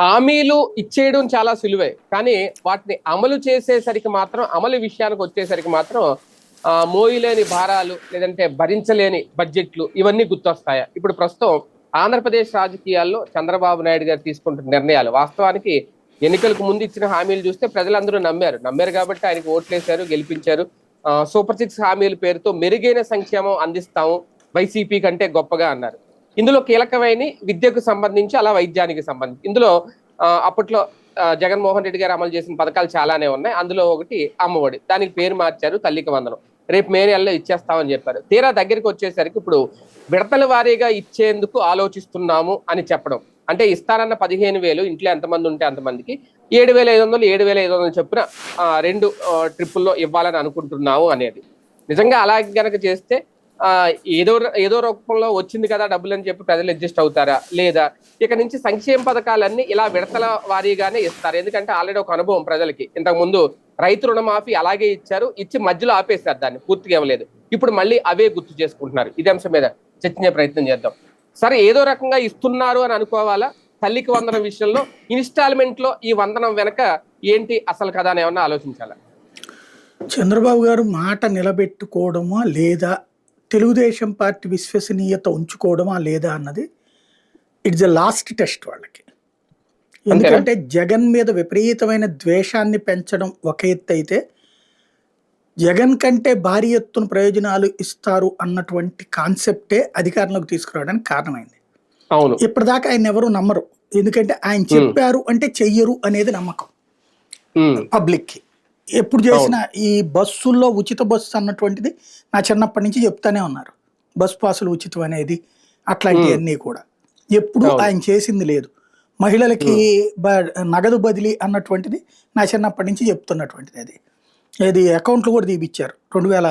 హామీలు ఇచ్చేయడం చాలా సులువే. కానీ వాటిని అమలు చేసేసరికి మాత్రం అమలు విషయానికి వచ్చేసరికి మాత్రం మోయలేని భారాలు లేదంటే భరించలేని బడ్జెట్లు ఇవన్నీ గుర్తొస్తాయి? ఇప్పుడు ప్రస్తుతం ఆంధ్రప్రదేశ్ రాజకీయాల్లో చంద్రబాబు నాయుడు గారు తీసుకుంటున్న నిర్ణయాలు వాస్తవానికి ఎన్నికలకు ముందు ఇచ్చిన హామీలు చూస్తే ప్రజలందరూ నమ్మారు. నమ్మారు కాబట్టి ఆయనకు ఓట్లేశారు గెలిపించారు. సూపర్ సిక్స్ హామీల పేరుతో మెరుగైన సంక్షేమం అందిస్తాము వైసీపీ కంటే గొప్పగా అన్నారు. ఇందులో కీలకమైన విద్యకు సంబంధించి అలా వైద్యానికి సంబంధించి. ఇందులో అప్పట్లో జగన్మోహన్ రెడ్డి గారు అమలు చేసిన పథకాలు చాలానే ఉన్నాయి. అందులో ఒకటి అమ్మఒడి. దానికి పేరు మార్చారు తల్లికి వందనం. రేపు మే నెలలో ఇచ్చేస్తామని చెప్పారు. తీరా దగ్గరికి వచ్చేసరికి ఇప్పుడు విడతల వారీగా ఇచ్చేందుకు ఆలోచిస్తున్నాము అని చెప్పడం. అంటే ఇస్తారన్న పదిహేను వేలు ఇంట్లో ఎంతమంది ఉంటే అంతమందికి ఏడు వేల ఐదు వందలు ఏడు వేల ఐదు వందలు చెప్పిన రెండు ట్రిప్పుల్లో ఇవ్వాలని అనుకుంటున్నాము అనేది. నిజంగా అలా గనక చేస్తే ఏదో ఏదో రూపంలో వచ్చింది కదా డబ్బులు అని చెప్పి ప్రజలు అడ్జస్ట్ అవుతారా? లేదా ఇక నుంచి సంక్షేమ పథకాలన్నీ ఇలా విడతల వారీగానే ఇస్తారు. ఎందుకంటే ఆల్రెడీ ఒక అనుభవం ప్రజలకి. ఇంతకు ముందు రైతు రుణమాఫీ అలాగే ఇచ్చారు. ఇచ్చి మధ్యలో ఆపేశారు దాన్ని. పూర్తిగా ఇవ్వలేదు. ఇప్పుడు మళ్ళీ అవే గుర్తు చేసుకుంటున్నారు. ఇదే అంశం మీద చర్చించే ప్రయత్నం చేద్దాం. సరే ఏదో రకంగా ఇస్తున్నారు అని అనుకోవాలా? తల్లికి వందనం విషయంలో ఇన్స్టాల్మెంట్లో ఈ వందనం వెనక ఏంటి అసలు కదా అని ఏమన్నా ఆలోచించాలా? చంద్రబాబు గారు మాట నిలబెట్టుకోవడమా లేదా తెలుగుదేశం పార్టీ విశ్వసనీయత ఉంచుకోవడమా లేదా అన్నది ఇట్స్ ద లాస్ట్ టెస్ట్ వాళ్ళకి. ఎందుకంటే జగన్ మీద విపరీతమైన ద్వేషాన్ని పెంచడం ఒక ఎత్తు అయితే జగన్ కంటే భారీ ఎత్తున ప్రయోజనాలు ఇస్తారు అన్నటువంటి కాన్సెప్టే అధికారంలోకి తీసుకురావడానికి కారణమైంది. అవును. ఇప్పటిదాకా ఆయన ఎవరు నమ్మరు. ఎందుకంటే ఆయన చెప్పారు అంటే చెయ్యరు అనేది నమ్మకం. పబ్లిక్కి ఎప్పుడు చేసిన ఈ బస్సుల్లో ఉచిత బస్సు అన్నటువంటిది నా చిన్నప్పటి నుంచి చెప్తానే ఉన్నారు. బస్ పాసులు ఉచితం అనేది అట్లాంటివన్నీ కూడా. ఎప్పుడు. ఆయన చేసింది లేదు. మహిళలకి నగదు బదిలీ అన్నటువంటిది నా చిన్నప్పటి నుంచి చెప్తున్నటువంటిది అది. ఇది అకౌంట్లు కూడా తీపిచ్చారు. రెండు వేల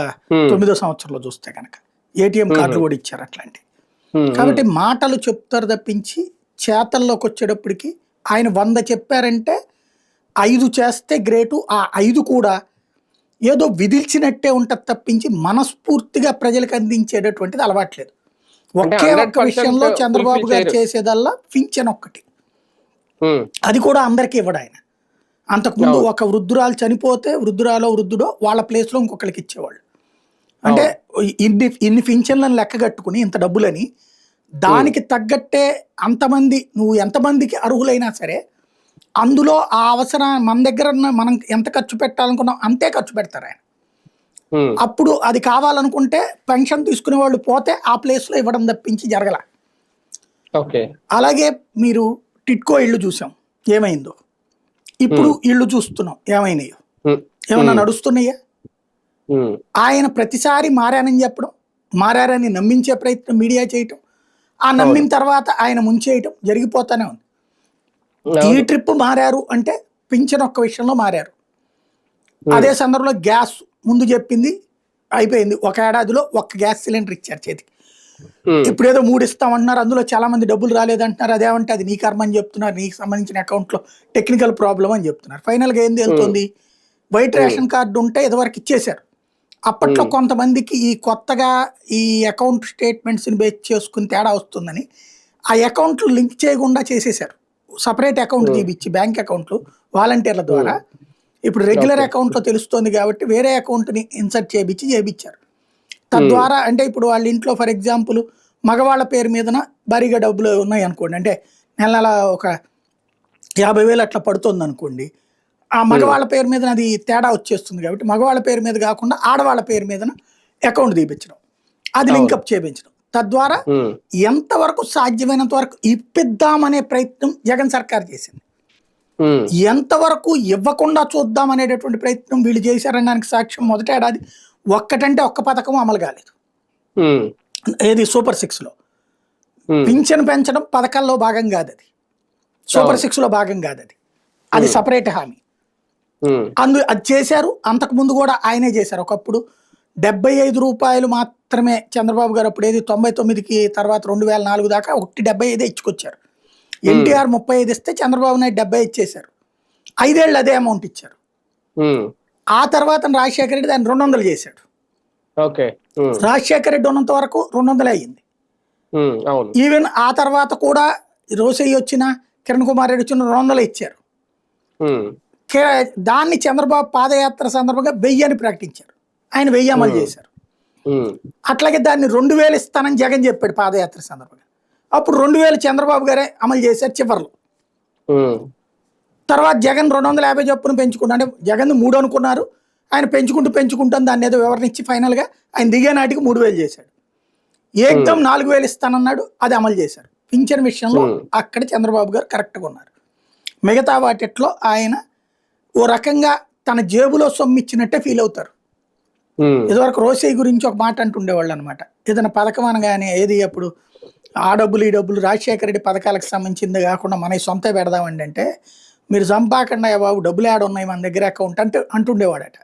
తొమ్మిదో సంవత్సరంలో చూస్తే కనుక ఏటీఎం కార్డులు కూడా ఇచ్చారు అట్లాంటి కాబట్టి మాటలు చెప్తారు తప్పించి చేతల్లోకి వచ్చేటప్పటికి ఆయన వంద చెప్పారంటే ఐదు చేస్తే గ్రేటు ఆ ఐదు కూడా ఏదో విధిల్చినట్టే ఉంటుంది తప్పించి మనస్ఫూర్తిగా ప్రజలకు అందించేటటువంటిది అలవాట్లేదు. ఒకే ఒక్క 100% విషయంలో చంద్రబాబు గారు. చేసేదల్లా పింఛన్ ఒక్కటి. అది కూడా అందరికీ ఇవ్వడు ఆయన. అంతకుముందు. ఒక వృద్ధురాలు చనిపోతే వృద్ధురాలో వృద్ధుడో వాళ్ళ ప్లేస్లో ఇంకొకరికి ఇచ్చేవాళ్ళు. అంటే ఇన్ని ఇన్ని పింఛన్లను లెక్క కట్టుకుని ఇంత డబ్బులని దానికి తగ్గట్టే అంతమంది నువ్వు ఎంతమందికి అర్హులైనా సరే అందులో ఆ అవసరం మన దగ్గర ఉన్న మనం ఎంత ఖర్చు పెట్టాలనుకున్నాం అంతే ఖర్చు పెడతారు ఆయన. అప్పుడు అది కావాలనుకుంటే పెన్షన్ తీసుకునే వాళ్ళు పోతే ఆ ప్లేస్లో ఇవ్వడం తప్పించి జరగల. ఓకే. అలాగే మీరు టిట్కో ఇళ్ళు చూసాం ఏమైందో. ఇప్పుడు ఇళ్ళు చూస్తున్నాం ఏమైనాయో. ఏమన్నా నడుస్తున్నాయా? ఆయన ప్రతిసారి మారానని చెప్పడం మారారని నమ్మించే ప్రయత్నం మీడియా చేయటం ఆ నమ్మిన తర్వాత ఆయన ముంచేయటం జరిగిపోతానే ఉంది. ఈ. ట్రిప్ మారారు అంటే పింఛన్ ఒక్క విషయంలో మారారు. అదే సందర్భంలో గ్యాస్ ముందు చెప్పింది అయిపోయింది. ఒక ఏడాదిలో ఒక్క గ్యాస్ సిలిండర్ ఇచ్చారు చేతికి. ఇప్పుడు ఏదో మూడు ఇస్తామంటున్నారు అందులో చాలా మంది డబ్బులు రాలేదంటున్నారు. అదేమంటే అది నీ కర్మ అని చెప్తున్నారు నీకు సంబంధించిన అకౌంట్లో టెక్నికల్ ప్రాబ్లం అని చెప్తున్నారు. ఫైనల్గా ఏం తేలుతుంది వైట్ రేషన్ కార్డు ఉంటే ఇదివరకు ఇచ్చేశారు. అప్పట్లో. కొంతమందికి ఈ కొత్తగా ఈ అకౌంట్ స్టేట్మెంట్స్ని బేస్ చేసుకుని తేడా వస్తుందని ఆ అకౌంట్లు లింక్ చేయకుండా చేసేశారు. Separate account. తీపిచ్చి బ్యాంక్ అకౌంట్లు వాలంటీర్ల ద్వారా. ఇప్పుడు రెగ్యులర్. అకౌంట్లో తెలుస్తుంది కాబట్టి వేరే అకౌంట్ని ఇన్సర్ట్ చేయించి చేయించారు తద్వారా అంటే ఇప్పుడు వాళ్ళ ఇంట్లో ఫర్ ఎగ్జాంపుల్ మగవాళ్ళ పేరు మీదన భారీగా డబ్బులు ఉన్నాయి అనుకోండి. అంటే నెల నెల ఒక యాభై వేలు అట్లా పడుతుంది అనుకోండి. ఆ మగవాళ్ళ పేరు మీద అది తేడా వచ్చేస్తుంది కాబట్టి మగవాళ్ళ పేరు మీద కాకుండా ఆడవాళ్ళ పేరు మీదన అకౌంట్ తీపించడం అది. లింకప్ చేయించడం తద్వారా ఎంతవరకు సాధ్యమైనంత వరకు ఇప్పిద్దామనే ప్రయత్నం జగన్ సర్కార్ చేసింది. ఎంతవరకు ఇవ్వకుండా చూద్దాం అనేటటువంటి ప్రయత్నం వీళ్ళు చేశారనడానికి సాక్ష్యం మొదట ఏడాది ఒక్కటంటే ఒక్క పథకం అమలు కాలేదు. ఏది? సూపర్ సిక్స్లో. ఉమ్, పింఛన్ పెంచడం పథకాల్లో భాగం కాదు అది సూపర్ అవును. సిక్స్లో భాగం కాదు అది అది సపరేట్ హామీ. అందు అది చేశారు అంతకు ముందు కూడా ఆయనే చేశారు. ఒకప్పుడు డెబ్బై ఐదు రూపాయలు మాత్రమే చంద్రబాబు గారు అప్పుడు ఏది తొంభై తొమ్మిదికి తర్వాత రెండు వేల నాలుగు దాకా ఒకటి డెబ్బై ఐదే ఇచ్చుకొచ్చారు. ఎన్టీఆర్ ముప్పై ఐదు ఇస్తే చంద్రబాబు నాయుడు డెబ్బై ఇచ్చేశారు. ఐదేళ్ళు అదే అమౌంట్ ఇచ్చారు. ఆ తర్వాత రాజశేఖర రెడ్డి దాన్ని రెండు వందలు చేశాడు. రాజశేఖర రెడ్డి ఉన్నంత వరకు రెండు వందలే అయ్యింది. ఈవెన్ ఆ తర్వాత కూడా రోసయ్య వచ్చిన కిరణ్ కుమార్ రెడ్డి వచ్చిన రెండు వందలు ఇచ్చారు. దాన్ని చంద్రబాబు పాదయాత్ర సందర్భంగా వెయ్యి అని ప్రకటించారు. ఆయన వెయ్యి అమలు చేశారు. అట్లాగే దాన్ని రెండు వేలు ఇస్తానని జగన్ చెప్పాడు పాదయాత్ర సందర్భంగా. అప్పుడు రెండు వేలు చంద్రబాబు గారే అమలు చేశారు చివరిలో. తర్వాత జగన్ రెండు వందల యాభై చొప్పున పెంచుకుంటా అంటే జగన్ మూడు అనుకున్నారు ఆయన పెంచుకుంటూ పెంచుకుంటాం దాన్ని ఏదో వివరణ ఇచ్చి ఫైనల్గా ఆయన దిగే నాటికి మూడు వేలు చేశాడు. ఏకదం నాలుగు వేలు ఇస్తానన్నాడు అది అమలు చేశారు. పింఛన్ విషయంలో. అక్కడ చంద్రబాబు గారు కరెక్ట్గా ఉన్నారు. మిగతా వాటిట్లో ఆయన ఓ రకంగా తన జేబులో సొమ్ము ఇచ్చినట్టే ఫీల్ అవుతారు. ఇదివరకు రోసయ్య గురించి ఒక మాట అంటుండేవాళ్ళు అనమాట ఏదైనా పథకం అనగానే ఏది అప్పుడు? ఆ డబ్బులు ఈ డబ్బులు రాజశేఖర రెడ్డి పథకాలకు సంబంధించింది కాకుండా మన సొంత పెడదామండి అంటే మీరు చంపాకుండా బాబు డబ్బులు ఆడ ఉన్నాయి మన దగ్గర అకౌంట్ అంటే అంటుండేవాడట.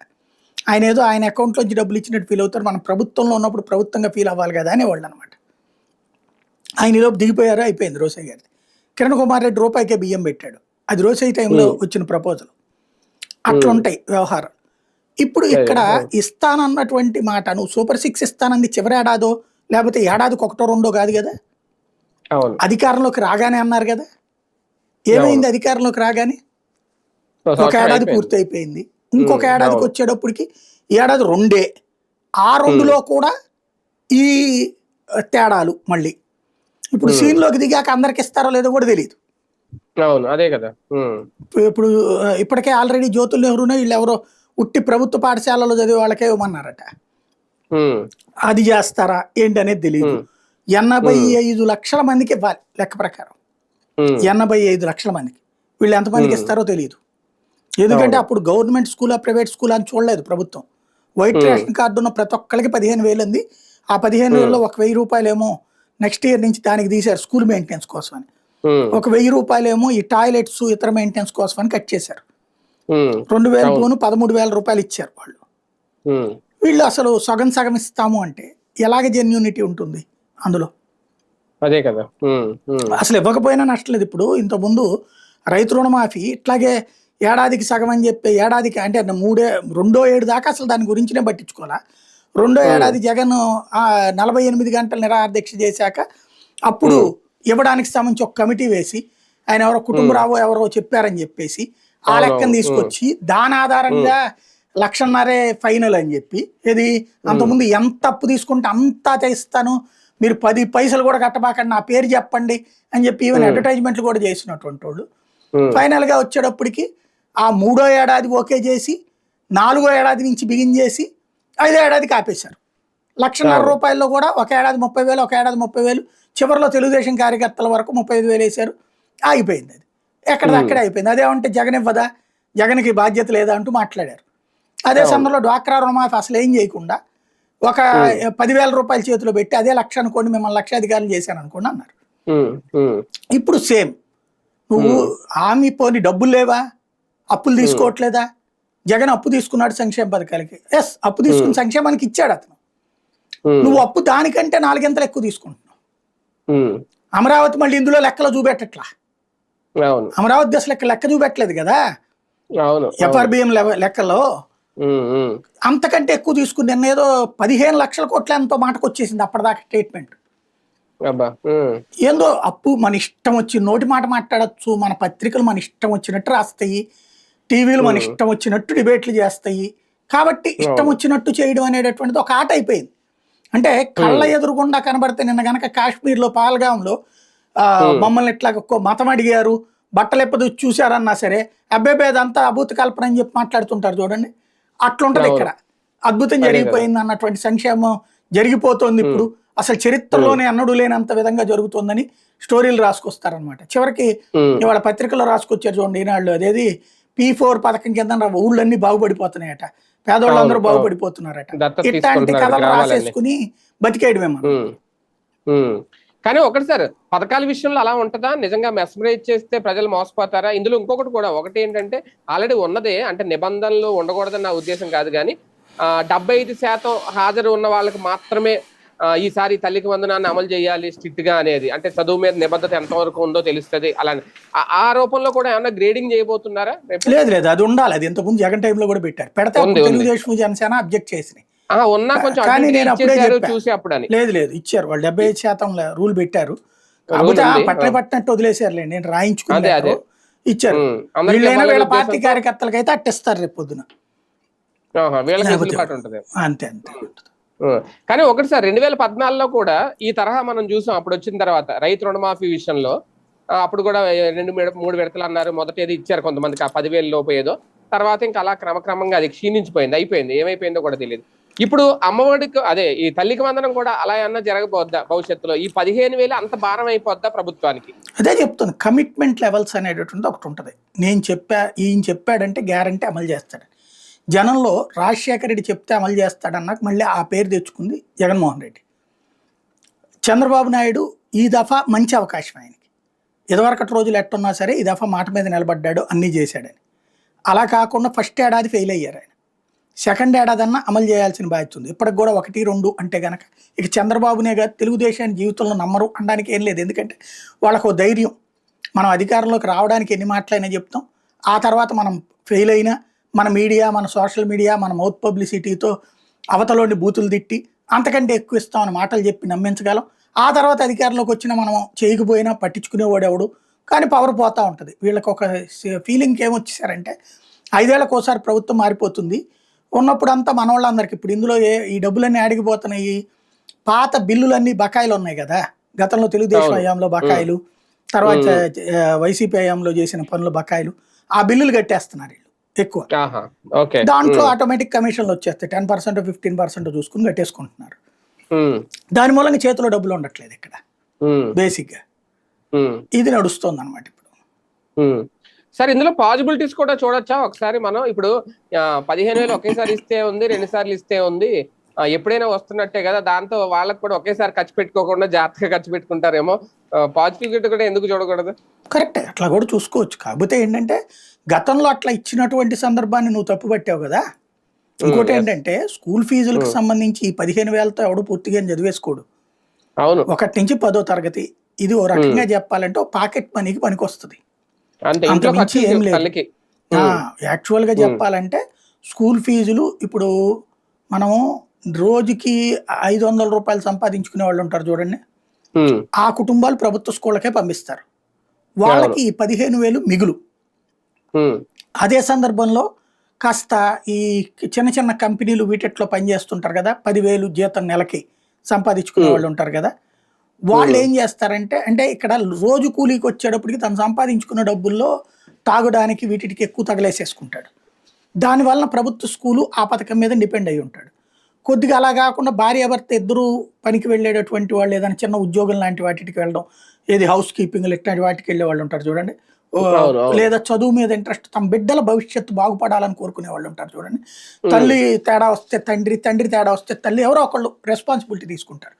ఆయన ఏదో ఆయన అకౌంట్లోంచి డబ్బులు ఇచ్చినట్టు ఫీల్ అవుతారు. మనం ప్రభుత్వంలో ఉన్నప్పుడు ప్రభుత్వంగా ఫీల్ అవ్వాలి కదా అనేవాళ్ళు అనమాట ఆయన ఈలోపు దిగిపోయారు? అయిపోయింది రోసయ్య గారిది. కిరణ్ కుమార్ రెడ్డి రూపాయికే బియ్యం పెట్టాడు. అది రోసయ్య టైంలో వచ్చిన ప్రపోజల్ అట్లుంటాయి వ్యవహారం ఇప్పుడు ఇక్కడ ఇస్తానన్నటువంటి మాట నువ్వు సూపర్ సిక్స్ ఇస్తానంది చివరి ఏడాదో లేకపోతే ఏడాదికి ఒకటో రెండో కాదు కదా? అధికారంలోకి రాగానే అన్నారు కదా? ఏమైంది అధికారంలోకి రాగానే? ఒక ఏడాది. పూర్తి అయిపోయింది ఇంకొక ఉమ్, ఏడాదికి. వచ్చేటప్పటికి ఏడాది రెండే. ఆ రెండులో కూడా ఈ తేడాలు మళ్ళీ. ఇప్పుడు సీన్లోకి దిగాక అందరికి ఇస్తారో లేదో కూడా తెలియదు అవును అదే కదా. ఇప్పుడు ఇప్పటికే ఆల్రెడీ జ్యోతుల్ నెహ్రూనే వీళ్ళు ఎవరో ఉట్టి ప్రభుత్వ పాఠశాలలో చదివే వాళ్ళకే ఇవ్వమన్నారట. అది చేస్తారా? ఏంటి అనేది తెలియదు ఎనభై ఐదు లక్షల మందికి ఇవ్వాలి లెక్క ప్రకారం. ఎనభై ఐదు లక్షల మందికి. వీళ్ళు ఎంతమందికి ఇస్తారో తెలియదు ఎందుకంటే అప్పుడు గవర్నమెంట్ స్కూలా ప్రైవేట్ స్కూల్ అని చూడలేదు ప్రభుత్వం. వైట్ రేషన్ కార్డు ఉన్న ప్రతి ఒక్కరికి పదిహేను వేలు ఉంది. ఆ పదిహేను వేలలో ఒక వెయ్యి రూపాయలేమో నెక్స్ట్ ఇయర్ నుంచి దానికి తీశారు స్కూల్ మెయింటెనెన్స్ కోసం అని ఒక వెయ్యి రూపాయలేమో ఈ టాయిలెట్స్ ఇతర మెయింటెనెన్స్ కోసం అని కట్ చేశారు. రెండు వేల పోను పదమూడు వేల రూపాయలు ఇచ్చారు వాళ్ళు. వీళ్ళు అసలు సగం సగం ఇస్తాము అంటే ఎలాగ జెన్యూనిటీ ఉంటుంది అందులో? అదే కదా. అసలు ఇవ్వకపోయినా నష్టం లేదు. ఇప్పుడు ఇంతకుముందు రైతు రుణమాఫీ ఇట్లాగే ఏడాదికి సగం అని చెప్పి ఏడాదికి అంటే మూడే రెండో ఏడు దాకా అసలు దాని గురించినే పట్టించుకోవాలా? రెండో ఏడాది జగన్ ఆ నలభై ఎనిమిది గంటల నిరాదీక్ష చేశాక అప్పుడు ఇవ్వడానికి సంబంధించి ఒక కమిటీ వేసి ఆయన ఎవరో కుటుంబరావు ఎవరో చెప్పారని చెప్పేసి ఆ లెక్కను తీసుకొచ్చి దాని ఆధారంగా లక్షన్నరే ఫైనల్ అని చెప్పి ఇది అంతకుముందు ఎంత అప్పు తీసుకుంటే అంతా చేస్తాను మీరు పది పైసలు కూడా కట్టబాకండి నా పేరు చెప్పండి అని చెప్పి ఈవెన్ అడ్వర్టైజ్మెంట్లు కూడా చేసినటువంటి వాళ్ళు. ఉమ్, ఫైనల్గా వచ్చేటప్పటికి ఆ మూడో ఏడాది ఓకే చేసి నాలుగో ఏడాది నుంచి బిగిన్ చేసి ఐదో ఏడాదికి ఆపేశారు లక్షన్నర రూపాయల్లో కూడా ఒక ఏడాది ముప్పై వేలు ఒక ఏడాది ముప్పై వేలు చివరిలో తెలుగుదేశం కార్యకర్తల వరకు ముప్పై ఐదు వేలు వేశారు. ఆగిపోయింది అది. ఎక్కడిదక్కడే అయిపోయింది. అదేమంటే జగన్ ఇవ్వదా? జగన్కి బాధ్యత లేదా అంటూ మాట్లాడారు. అదే సమయంలో డ్వాక్రా రుణమాఫీ అసలు ఏం చేయకుండా ఒక పదివేల రూపాయల చేతిలో పెట్టి అదే లక్ష అనుకోండి మిమ్మల్ని లక్షాధికారులు చేశాను అనుకోండి అన్నారు. ఇప్పుడు సేమ్. నువ్వు హామీ పోని డబ్బులు లేవా? అప్పులు తీసుకోవట్లేదా? జగన్ అప్పు తీసుకున్నాడు సంక్షేమ పథకాలకి. ఎస్ అప్పు తీసుకుని సంక్షేమానికి ఇచ్చాడు అతను. నువ్వు అప్పు దానికంటే నాలుగింతలు ఎక్కువ తీసుకుంటున్నావు. అమరావతి మళ్ళీ ఇందులో లెక్కలో చూపెట్టట్లా? అమరావతి దశ లెక్క లెక్క చూపెట్టలేదు కదా? ఎఫ్ఆర్బిఎం లెక్కలో? అంతకంటే ఎక్కువ తీసుకుని నిన్న ఏదో పదిహేను లక్షల కోట్ల ఎంతో మాటకు వచ్చేసింది అప్పటిదాకా స్టేట్మెంట్. ఏందో అప్పు మన ఇష్టం వచ్చి నోటి మాట మాట్లాడచ్చు మన పత్రికలు మన ఇష్టం వచ్చినట్టు రాస్తాయి టీవీలు మన ఇష్టం వచ్చినట్టు డిబేట్లు చేస్తాయి. కాబట్టి ఇష్టం వచ్చినట్టు చేయడం అనేటటువంటిది ఒక ఆట అయిపోయింది. అంటే కళ్ళ ఎదురుగుండా కనబడితే నిన్న గనక కాశ్మీర్లో పాల్గాంలో మమ్మల్ని ఇట్లా ఒక్కో మతం అడిగారు బట్టలు ఎప్పదు చూశారన్నా సరే అబ్బాయి అదంతా అభూత కల్పన అని చెప్పి మాట్లాడుతుంటారు చూడండి. అట్లుంటది ఇక్కడ. అద్భుతం జరిగిపోయింది అన్నటువంటి సంక్షేమం జరిగిపోతోంది ఇప్పుడు. అసలు చరిత్రలోనే అన్నడు లేనంత విధంగా జరుగుతోందని స్టోరీలు రాసుకొస్తారనమాట చివరికి ఇవాళ పత్రికలో రాసుకొచ్చారు చూడండి ఈనాళ్ళు. అదేది పీ ఫోర్ పథకం కింద ఊళ్ళన్నీ బాగుపడిపోతున్నాయట. పేదవాళ్ళందరూ బాగుపడిపోతున్నారట. ఇట్లాంటి కథలు. రాసేసుకుని బతికేయడమే మనం. కానీ ఒకటి సార్ పథకాల విషయంలో అలా ఉంటుందా? నిజంగా మెస్మరైజ్ చేస్తే ప్రజలు మోసపోతారా? ఇందులో ఇంకొకటి కూడా ఒకటి ఏంటంటే ఆల్రెడీ ఉన్నదే అంటే నిబంధనలు ఉండకూడదని నా ఉద్దేశం కాదు కానీ డెబ్బై ఐదు శాతం హాజరు ఉన్న వాళ్ళకి మాత్రమే ఈసారి తల్లికి వందనాన్ని అమలు చేయాలి స్ట్రిక్ట్గా అనేది. అంటే చదువు మీద నిబద్ధత ఎంతవరకు ఉందో తెలుస్తుంది అలా ఆ- రూపంలో కూడా ఏమన్నా గ్రేడింగ్ చేయబోతున్నారా? లేదు లేదు అది ఉండాలి. అది ఇంతకుముందు జగన్ టైంలో కూడా పెట్టారు. పెడితే. తెలుగుదేశం జనసేన అబ్జెక్ట్ చేసినాయి. ఉన్నా కొంచెం కానీ నేను అప్పుడే. చూసి అప్పుడు అని లేదు లేదు ఇచ్చారు. వాళ్ళు డెబ్బై ఐదు శాతం రూల్ పెట్టారు. కాకపోతే. పట్టణ పట్టినట్టు వదిలేసారులే నేను రాయించుకుని అదే, అదే. ఇచ్చారు. వీళ్ళైనా వీళ్ళ పార్టీ కార్యకర్తలకు అయితే అట్టేస్తారు రేపు పొద్దున. అంతే అంతే. కానీ ఒకటి సార్ రెండు వేల పద్నాలుగులో కూడా ఈ తరహా మనం చూసాం అప్పుడు వచ్చిన తర్వాత రైతు రుణమాఫీ విషయంలో. అప్పుడు కూడా రెండు మూడు విడతలు అన్నారు మొదట ఏది ఇచ్చారు కొంతమందికి ఆ పదివేల లోపు ఏదో. తర్వాత ఇంకా అలా క్రమక్రమంగా అది క్షీణించిపోయింది అయిపోయింది. ఏమైపోయిందో కూడా తెలియదు. ఇప్పుడు అమ్మఒడికి అదే ఈ తల్లికి వందనం కూడా అలా అన్న జరగబోద్దా భవిష్యత్తులో? ఈ పదిహేను వేలు అంత భారం అయిపోద్దా ప్రభుత్వానికి? అదే చెప్తాను కమిట్మెంట్ లెవెల్స్ అనేటటువంటి ఒకటి ఉంటుంది. నేను చెప్పా ఈయన చెప్పాడంటే గ్యారంటీ అమలు చేస్తాడు. జనంలో రాజశేఖర రెడ్డి చెప్తే అమలు చేస్తాడన్నాక మళ్ళీ ఆ పేరు తెచ్చుకుంది జగన్మోహన్ రెడ్డి. చంద్రబాబు నాయుడు ఈ దఫా మంచి అవకాశం ఆయనకి. ఇదివరకటి రోజులు ఎట్టున్నా సరే ఈ దఫా మాట మీద నిలబడ్డాడు అన్నీ చేశాడని. అలా కాకుండా ఫస్ట్ ఏడాది ఫెయిల్ అయ్యారు ఆయన. సెకండ్ ఏడాదన్నా అమలు చేయాల్సిన బాధ్యత ఉంది. ఇప్పటికి కూడా ఒకటి రెండు అంటే గనక ఇక చంద్రబాబునే కాదు తెలుగుదేశాన్ని జీవితంలో నమ్మరు అనడానికి ఏం లేదు. ఎందుకంటే వాళ్ళకు ధైర్యం. మనం అధికారంలోకి రావడానికి ఎన్ని మాటలైనా చెప్తాం. ఆ తర్వాత మనం ఫెయిల్ అయినా మన మీడియా మన సోషల్ మీడియా మన మౌత్ పబ్లిసిటీతో అవతలోని బూతులు తిట్టి అంతకంటే ఎక్కువ ఇస్తామని మాటలు చెప్పి నమ్మించగలం. ఆ తర్వాత అధికారంలోకి వచ్చిన మనం చేయకపోయినా పట్టించుకునేవాడు ఎవడు? కానీ పవర్ పోతూ ఉంటుంది. వీళ్ళకి ఒక ఫీలింగ్ ఏమొచ్చేసారంటే ఐదేళ్ళకోసారి ప్రభుత్వం మారిపోతుంది. ఉన్నప్పుడు అంతా మనవాళ్ళందరికీ ఇప్పుడు ఇందులో ఏ ఈ డబ్బులన్నీ ఆడిగిపోతున్నాయి పాత బిల్లులన్నీ బకాయిలు ఉన్నాయి కదా. గతంలో తెలుగుదేశం. హయాంలో బకాయిలు తర్వాత వైసీపీ హయాంలో చేసిన పనులు బకాయిలు ఆ బిల్లులు కట్టేస్తున్నారు వీళ్ళు ఎక్కువ. దాంట్లో ఆటోమేటిక్ కమిషన్లు వచ్చేస్తాయి టెన్ పర్సెంట్ ఫిఫ్టీన్ పర్సెంట్ చూసుకుని కట్టేసుకుంటున్నారు. దాని మూలంగా చేతిలో డబ్బులు ఉండట్లేదు ఇక్కడ. ఉం, బేసిక్గా. ఉం. ఇది నడుస్తుంది అనమాట ఇప్పుడు. సార్ ఇందులో పాసిబిలిటీస్ కూడా చూడొచ్చా? ఒకసారి మనం ఇప్పుడు పదిహేను వేలు ఒకేసారి ఇస్తే ఉంది రెండు సార్లు ఇస్తే ఉంది. ఎప్పుడైనా వస్తున్నట్టే కదా దాంతో వాళ్ళకి కూడా ఒకేసారి ఖర్చు పెట్టుకోకుండా జాగ్రత్తగా ఖర్చు పెట్టుకుంటారేమో. పాజిటివ్ కూడా ఎందుకు చూడకూడదు? కరెక్టే అట్లా కూడా చూసుకోవచ్చు. కాకపోతే ఏంటంటే గతంలో అట్లా ఇచ్చినటువంటి సందర్భాన్ని నువ్వు తప్పు పట్టావు కదా. ఇంకోటి. ఏంటంటే స్కూల్ ఫీజులకు సంబంధించి ఈ పదిహేను వేలతో ఎవడు పూర్తిగా చదివేసుకోడు. అవును. ఒకటి నుంచి పదో తరగతి. ఇది ఓ రకంగా చెప్పాలంటే ఓ పాకెట్ మనీకి పనికొస్తుంది. అంటే అంత ఇంట్లో మించి ఖర్చు ఏం లేదు. తల్లికి. యాక్చువల్గా చెప్పాలంటే స్కూల్ ఫీజులు ఇప్పుడు మనము రోజుకి ఐదు వందల రూపాయలు సంపాదించుకునే వాళ్ళు ఉంటారు చూడండి. ఆ కుటుంబాలు ప్రభుత్వ స్కూళ్ళకే పంపిస్తారు. వాళ్ళకి పదిహేను వేలు మిగులు. అదే సందర్భంలో కాస్త ఈ చిన్న చిన్న కంపెనీలు వీటిట్లో పనిచేస్తుంటారు కదా పదివేలు జీతం నెలకి సంపాదించుకునే వాళ్ళు ఉంటారు కదా. వాళ్ళు ఏం చేస్తారంటే అంటే ఇక్కడ రోజు కూలీకి వచ్చేటప్పటికి తను సంపాదించుకున్న డబ్బుల్లో తాగడానికి వీటికి ఎక్కువ తగలేసేసుకుంటాడు. దానివల్ల ప్రభుత్వ స్కూలు ఆ పథకం మీద డిపెండ్ అయి ఉంటాడు. కొద్దిగా అలా కాకుండా భార్యాభర్త ఇద్దరు పనికి వెళ్ళేటటువంటి వాళ్ళు ఏదైనా చిన్న ఉద్యోగం లాంటి వాటికి వెళ్ళడం ఏది హౌస్ కీపింగ్ ఇట్లాంటి వాటికి వెళ్ళే వాళ్ళు ఉంటారు చూడండి. లేదా చదువు మీద ఇంట్రెస్ట్ తమ బిడ్డల భవిష్యత్తు బాగుపడాలని కోరుకునే వాళ్ళు ఉంటారు చూడండి. తల్లి తేడా వస్తే తండ్రి తండ్రి తేడా వస్తే తల్లి ఎవరో ఒకళ్ళు రెస్పాన్సిబిలిటీ తీసుకుంటారు.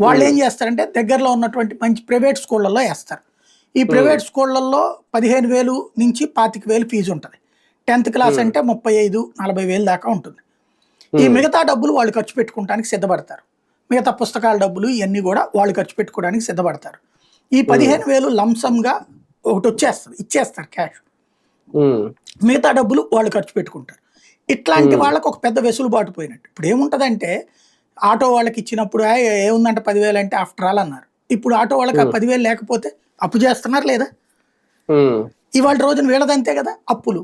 వాళ్ళు ఏం చేస్తారంటే దగ్గరలో ఉన్నటువంటి మంచి ప్రైవేట్ స్కూళ్ళల్లో వేస్తారు. ఈ ప్రైవేట్ స్కూళ్ళల్లో పదిహేను వేలు నుంచి పాతిక వేలు ఫీజు ఉంటుంది. టెన్త్ క్లాస్ అంటే ముప్పై ఐదు నలభై వేలు దాకా ఉంటుంది. ఈ మిగతా డబ్బులు వాళ్ళు ఖర్చు పెట్టుకోవడానికి సిద్ధపడతారు. మిగతా పుస్తకాల డబ్బులు ఇవన్నీ కూడా వాళ్ళు ఖర్చు పెట్టుకోవడానికి సిద్ధపడతారు. ఈ పదిహేను వేలు లంసంగా ఒకటి వచ్చేస్తుంది ఇచ్చేస్తారు క్యాష్. మిగతా డబ్బులు వాళ్ళు ఖర్చు పెట్టుకుంటారు. ఇట్లాంటి వాళ్ళకి ఒక పెద్ద వెసులుబాటు పోయినట్టు. ఇప్పుడు ఏముంటదంటే ఆటో వాళ్ళకి ఇచ్చినప్పుడు "ఆ, ఏముందంటే పదివేలు? అంటే ఆఫ్టర్ ఆల్ అన్నారు. ఇప్పుడు ఆటో వాళ్ళకి ఆ పదివేలు లేకపోతే అప్పు చేస్తున్నారు లేదా? ఇవాళ రోజున వీళ్ళదంతే కదా అప్పులు.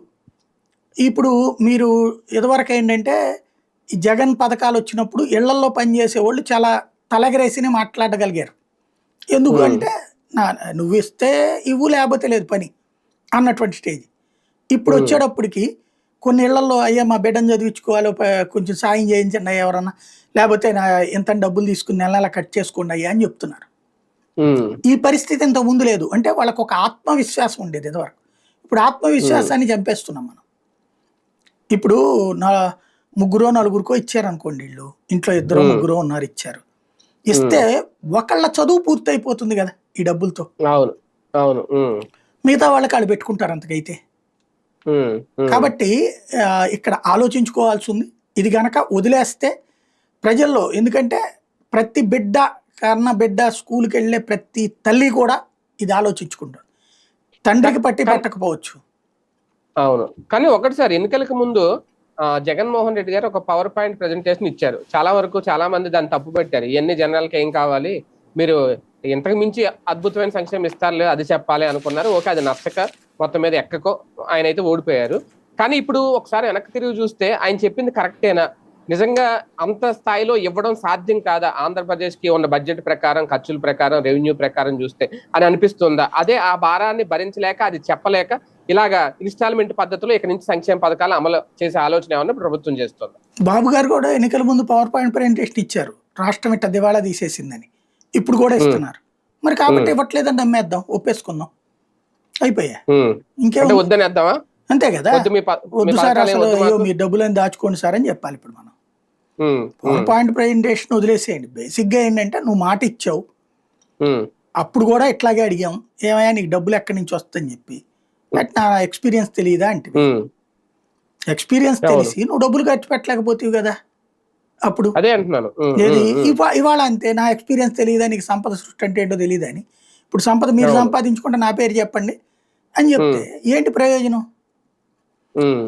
ఇప్పుడు మీరు ఇదివరకు ఏంటంటే ఈ జగన్ పథకాలు వచ్చినప్పుడు ఇళ్ళల్లో పనిచేసే వాళ్ళు చాలా తలగరేసినే మాట్లాడగలిగారు. ఎందుకు అంటే నా నువ్వు ఇస్తే ఇవ్వు లేకపోతే లేదు పని అన్నటువంటి స్టేజ్. ఇప్పుడు వచ్చేటప్పటికి కొన్ని ఇళ్ళలో అయ్యా మా బిడ్డను చదివించుకోవాలి కొంచెం సాయం చేయించండి అయ్యా ఎవరన్నా. లేకపోతే నా ఇంత డబ్బులు తీసుకుని నెల నెల కట్ చేసుకోండి అయ్యా అని చెప్తున్నారు. ఈ పరిస్థితి ఇంత ముందు లేదు. అంటే వాళ్ళకు ఒక ఆత్మవిశ్వాసం ఉండేది ఇదివరకు. ఇప్పుడు ఆత్మవిశ్వాసాన్ని చంపేస్తున్నాం మనం. ఇప్పుడు నా ముగ్గురో నలుగురికో ఇచ్చారు అనుకోండి వీళ్ళు ఇంట్లో ఇద్దరు ముగ్గురో ఉన్నారు ఇచ్చారు. ఇస్తే ఒకళ్ళ చదువు పూర్తి అయిపోతుంది కదా ఈ డబ్బులతో. అవును. అవును. మిగతా వాళ్ళకి వాళ్ళు పెట్టుకుంటారు అంతకైతే. కాబట్టి ఇక్కడ ఆలోచించుకోవాల్సి ఉంది ఇది గనక వదిలేస్తే ప్రజల్లో ఎందుకంటే ప్రతి బిడ్డ కన్న బిడ్డ స్కూల్కి వెళ్ళే ప్రతి తల్లి కూడా ఇది ఆలోచించుకుంటుంది. తండ్రికి పట్టి పట్టకపోవచ్చు. అవును. కానీ ఒకటి సార్ ఎన్నికలకు ముందు జగన్మోహన్ రెడ్డి గారు ఒక పవర్ పాయింట్ ప్రెజెంటేషన్ ఇచ్చారు. చాలా వరకు చాలా మంది దాన్ని తప్పు పెట్టారు. ఇవన్నీ జనాలకి ఏం కావాలి? మీరు ఇంతకు మించి అద్భుతమైన సంక్షేమం ఇస్తారులే అది చెప్పాలి అనుకున్నారు. ఓకే అది నచ్చక మొత్తం మీద ఎక్కకో ఆయన అయితే ఓడిపోయారు. కానీ ఇప్పుడు ఒకసారి వెనక్కి తిరిగి చూస్తే ఆయన చెప్పింది కరెక్టేనా? నిజంగా అంత స్థాయిలో ఇవ్వడం సాధ్యం కాదా? ఆంధ్రప్రదేశ్కి ఉన్న బడ్జెట్ ప్రకారం ఖర్చుల ప్రకారం రెవెన్యూ ప్రకారం చూస్తే అని అనిపిస్తుందా? అదే ఆ భారాన్ని భరించలేక అది చెప్పలేక ఇలాగా ఇన్స్టాల్మెంట్ పద్ధతిలో ఇక నుంచి సంక్షేమ పథకాలు అమలు చేసే ఆలోచన ఏమన్నా ప్రభుత్వం చేస్తుంది? బాబు గారు కూడా ఎన్నికల ముందు పవర్ పాయింట్ ప్రజెంటేషన్ ఇచ్చారు. రాష్ట్రం ఇట్ట దివాళా తీసేసిందని. ఇప్పుడు కూడా ఇస్తున్నారు. మరి కాబట్టి ఇవ్వట్లేదండి అమ్మేద్దాం ఒప్పేసుకుందాం. అయిపోయా ఉమ్. ఇంకేం? అంటే వద్దని వేద్దామా అంతే కదా. వద్దు సార్ అసలు. మీ డబ్బులని దాచుకోండి సార్ అని చెప్పాలి ఇప్పుడు మనం. పవర్ పాయింట్ ప్రజెంటేషన్ వదిలేసేయండి. బేసిక్గా ఏంటంటే నువ్వు మాట ఇచ్చావు. అప్పుడు కూడా ఇట్లాగే అడిగాం. ఏమయ్యా నీకు డబ్బులు ఎక్కడి నుంచి వస్తుందని చెప్పి. బట్ నా ఎక్స్పీరియన్స్ తెలియదా అంటే. ఎక్స్పీరియన్స్. తెలిసి నువ్వు డబ్బులు ఖర్చు పెట్టలేకపోతేవి కదా. అప్పుడు అదే అంటున్నాను. ఇవాళ అంతే. నా ఎక్స్పీరియన్స్ తెలియదా? నీకు సంపద సృష్టి అంటే ఏంటో తెలియదని ఇప్పుడు సంపద మీరు. సంపాదించుకుంటే నా పేరు చెప్పండి. అని చెప్తే ఏంటి ప్రయోజనం?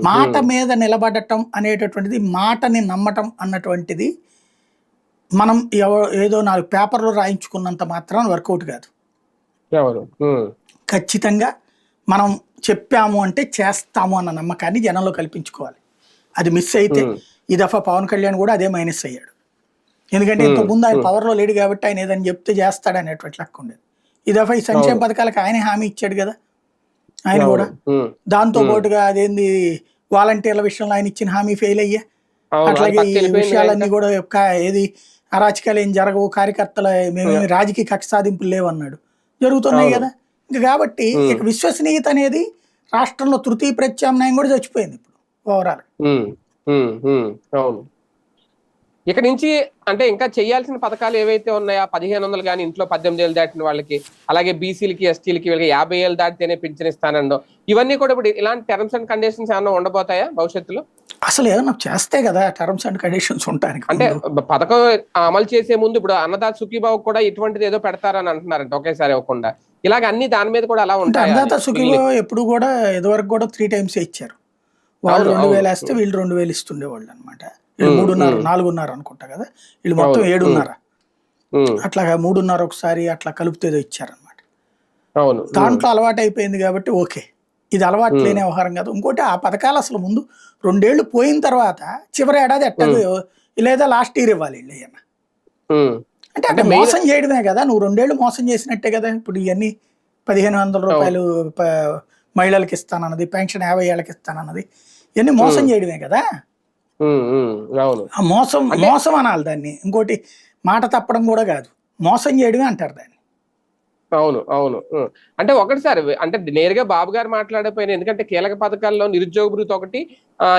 మాట. మీద నిలబడటం అనేటటువంటిది మాటని నమ్మటం అన్నటువంటిది మనం ఏదో నాలుగు పేపర్లు రాయించుకున్నంత మాత్రం వర్కౌట్ కాదు. ఖచ్చితంగా మనం చెప్పాము అంటే చేస్తాము అన్న నమ్మకాన్ని జనంలో కల్పించుకోవాలి. అది మిస్ అయితే. ఈ దఫా పవన్ కళ్యాణ్ కూడా అదే మైనస్ అయ్యాడు. ఎందుకంటే ఉమ్, ఇంతకు ముందు ఆయన. పవర్లో లేడు కాబట్టి ఆయన ఏదని చెప్తే చేస్తాడు అనేటువంటి లెక్క ఉండేది. ఈ దఫా ఈ సంక్షేమ. పథకాలకు ఆయన హామీ ఇచ్చాడు కదా. ఆయన. కూడా. దాంతో. పాటుగా అదేంది వాలంటీర్ల విషయంలో ఆయన ఇచ్చిన హామీ ఫెయిల్ అయ్యా. అట్లాగే ఈ విషయాలన్నీ. కూడా ఏది అరాచకాలు ఏం జరగవు కార్యకర్తల మేమేమి రాజకీయ కక్ష సాధింపులు లేవన్నాడు జరుగుతున్నాయి. కదా. ఇంకా కాబట్టి. ఇక విశ్వసనీయత అనేది రాష్ట్రంలో తృతీయ ప్రత్యామ్నాయం కూడా చచ్చిపోయింది ఇప్పుడు ఓవరాల్. అవును. ఇక నుంచి అంటే ఇంకా చేయాల్సిన పథకాలు ఏవైతే ఉన్నాయో పదిహేను వందలు కానీ ఇంట్లో పద్దెనిమిది ఏళ్ళు దాటిన వాళ్ళకి అలాగే బీసీలకి ఎస్టీలకి వీళ్ళకి యాభై ఏళ్ళు దాటితేనే పింఛన్ ఇస్తానండో ఇవన్నీ కూడా ఇప్పుడు ఇలాంటి టర్మ్స్ అండ్ కండిషన్స్ ఏమన్నా ఉండబోతాయా భవిష్యత్తులో? అసలు ఏదన్నా చేస్తే కదా టర్మ్స్ అండ్ కండిషన్స్ ఉంటానికి అంటే. పథకం అమలు చేసే ముందు ఇప్పుడు అన్నదాత సుఖీబాబు కూడా ఇటువంటిది ఏదో పెడతారని అంటున్నారంట ఒకేసారి ఇవ్వకుండా ఇలాగ అన్ని దాని మీద కూడా అలా ఉంటాయి? అన్నదాత సుఖీలో ఎప్పుడు కూడా ఇదివరకు కూడా త్రీ టైమ్స్ ఇచ్చారు. వాళ్ళు రెండు. వేలు వేస్తే వీళ్ళు రెండు వేలు ఇస్తుండేవాళ్ళు అనమాట వీళ్ళు మూడున్నర. నాలుగున్నర అనుకుంటా కదా. వీళ్ళు మొత్తం ఏడున్నర. ఉమ్, అట్లాగా మూడున్నర ఒకసారి అట్లా కలుపుతేదో ఇచ్చారనమాట దాంట్లో అలవాటు అయిపోయింది కాబట్టి ఓకే. ఇది అలవాటు లేని వ్యవహారం కాదు. ఇంకోటి ఆ పథకాలు అసలు ముందు రెండేళ్ళు పోయిన తర్వాత చివరి ఏడాది ఎట్టాగో లేదా లాస్ట్ ఇయర్ ఇవ్వాలి వీళ్ళు అంటే అంటే అక్కడ మోసం చేయడమే కదా. నువ్వు రెండేళ్ళు మోసం చేసినట్టే కదా. ఇప్పుడు ఇవన్నీ పదిహేను వందల రూపాయలు మహిళలకు ఇస్తానన్నది పెన్షన్ యాభై ఏళ్ళకి ఇస్తానన్నది. ఇవన్నీ మోసం చేయడమే కదా? ఆ మోసం మోసం అనాలి దాన్ని. ఇంకోటి మాట తప్పడం కూడా కాదు. మోసం చేయడమే అంటారు దాన్ని. అవును అవును. అంటే ఒకటి సార్ అంటే నేరుగా బాబు గారు మాట్లాడకపోయినా ఎందుకంటే కీలక పథకాల్లో నిరుద్యోగ భృతి ఒకటి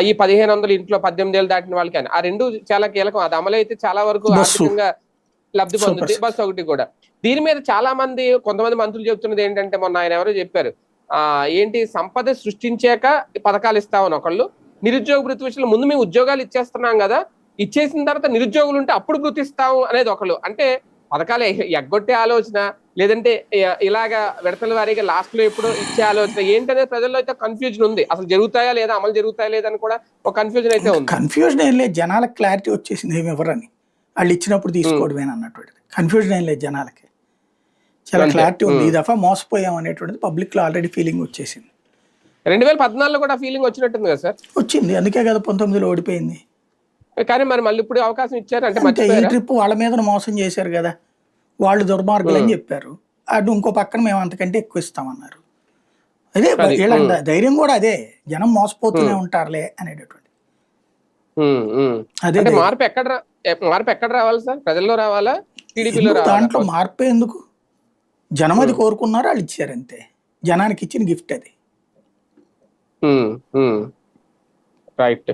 ఈ పదిహేను వందలు ఇంట్లో పద్దెనిమిది ఏళ్ళు దాటిన వాళ్ళకి అని. ఆ రెండు చాలా కీలకం. అది అమలు అయితే చాలా వరకు. ఆర్థికంగా లబ్ధి పొందుతుంది బస్ ఒకటి కూడా. దీని మీద చాలా మంది కొంతమంది మంత్రులు చెప్తున్నది ఏంటంటే మొన్న ఆయన ఎవరో చెప్పారు ఏంటి సంపద సృష్టించాక పథకాలు ఇస్తామని ఒకళ్ళు. నిరుద్యోగ వృత్తి విషయంలో ముందు మేము ఉద్యోగాలు ఇచ్చేస్తున్నాం కదా ఇచ్చేసిన తర్వాత నిరుద్యోగులు ఉంటే అప్పుడు భృతి ఇస్తాము అనేది ఒకళ్ళు. అంటే పథకాలు ఎగ్గొట్టే ఆలోచన లేదంటే ఇలాగ ఇలాగా విడతల వారీగా లాస్ట్లో ఎప్పుడు ఇచ్చే ఆలోచన ఏంటనేది ప్రజల్లో అయితే కన్ఫ్యూజన్ ఉంది. అసలు జరుగుతాయా లేదా అమలు జరుగుతాయా లేదా అని కూడా ఒక కన్ఫ్యూజన్ అయితే ఉంది. కన్ఫ్యూజన్ ఏం లేదు. జనాలకు క్లారిటీ వచ్చేసింది ఏమి ఎవరని వాళ్ళు ఇచ్చినప్పుడు తీసుకోవడమేన కన్ఫ్యూజన్ ఏం లేదు జనాలకి. చాలా. క్లారిటీ ఉంది. ఈ దఫా మోసపోయాం అనేటువంటిది పబ్లిక్లో ఆల్రెడీ ఫీలింగ్ వచ్చేసింది. రెండు వేల పద్నాలుగులో కూడా ఫీలింగ్ వచ్చినట్టుంది కదా సార్? వచ్చింది. అందుకే కదా పంతొమ్మిదిలో ఓడిపోయింది. కానీ మరి మళ్ళీ ఇప్పుడు అవకాశం ఇచ్చారు అంటే ఈ ట్రిప్ వాళ్ళ మీద మోసం చేశారు కదా. వాళ్ళు దుర్మార్గులు అని చెప్పారు. అటు ఇంకో పక్కన మేము అంతకంటే ఎక్కువ ఇస్తామన్నారు. అదే అది, వీళ్ళ. ధైర్యం కూడా అదే. జనం మోసపోతూనే ఉంటారులే అనేటటువంటి. అదే. మార్పు ఎక్కడ మార్పు ఎక్కడ రావాలి సార్? ప్రజల్లో రావాలా? టీడీపీలో దాంట్లో మార్పే ఎందుకు? జనం అది కోరుకున్నారు? వాళ్ళు ఇచ్చారు అంతే. జనానికి ఇచ్చిన గిఫ్ట్ అది. రైట్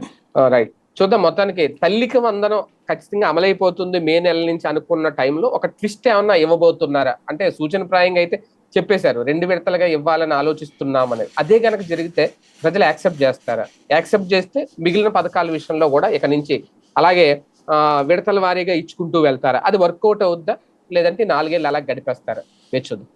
రైట్ చూద్దాం మొత్తానికి తల్లికి వందనం ఖచ్చితంగా అమలైపోతుంది మే నెల నుంచి అనుకున్న టైంలో ఒక ట్విస్ట్ ఏమన్నా ఇవ్వబోతున్నారా? అంటే సూచన ప్రాయంగా అయితే చెప్పేశారు రెండు విడతలుగా ఇవ్వాలని ఆలోచిస్తున్నామని అదే గనక జరిగితే ప్రజలు యాక్సెప్ట్ చేస్తారా? యాక్సెప్ట్ చేస్తే మిగిలిన పథకాల విషయంలో కూడా ఇక నుంచి అలాగే విడతల వారీగా ఇచ్చుకుంటూ వెళ్తారా? అది వర్కౌట్ అవుద్దా? లేదంటే నాలుగేళ్ళు అలా గడిపేస్తారా? వేచి చూద్దాం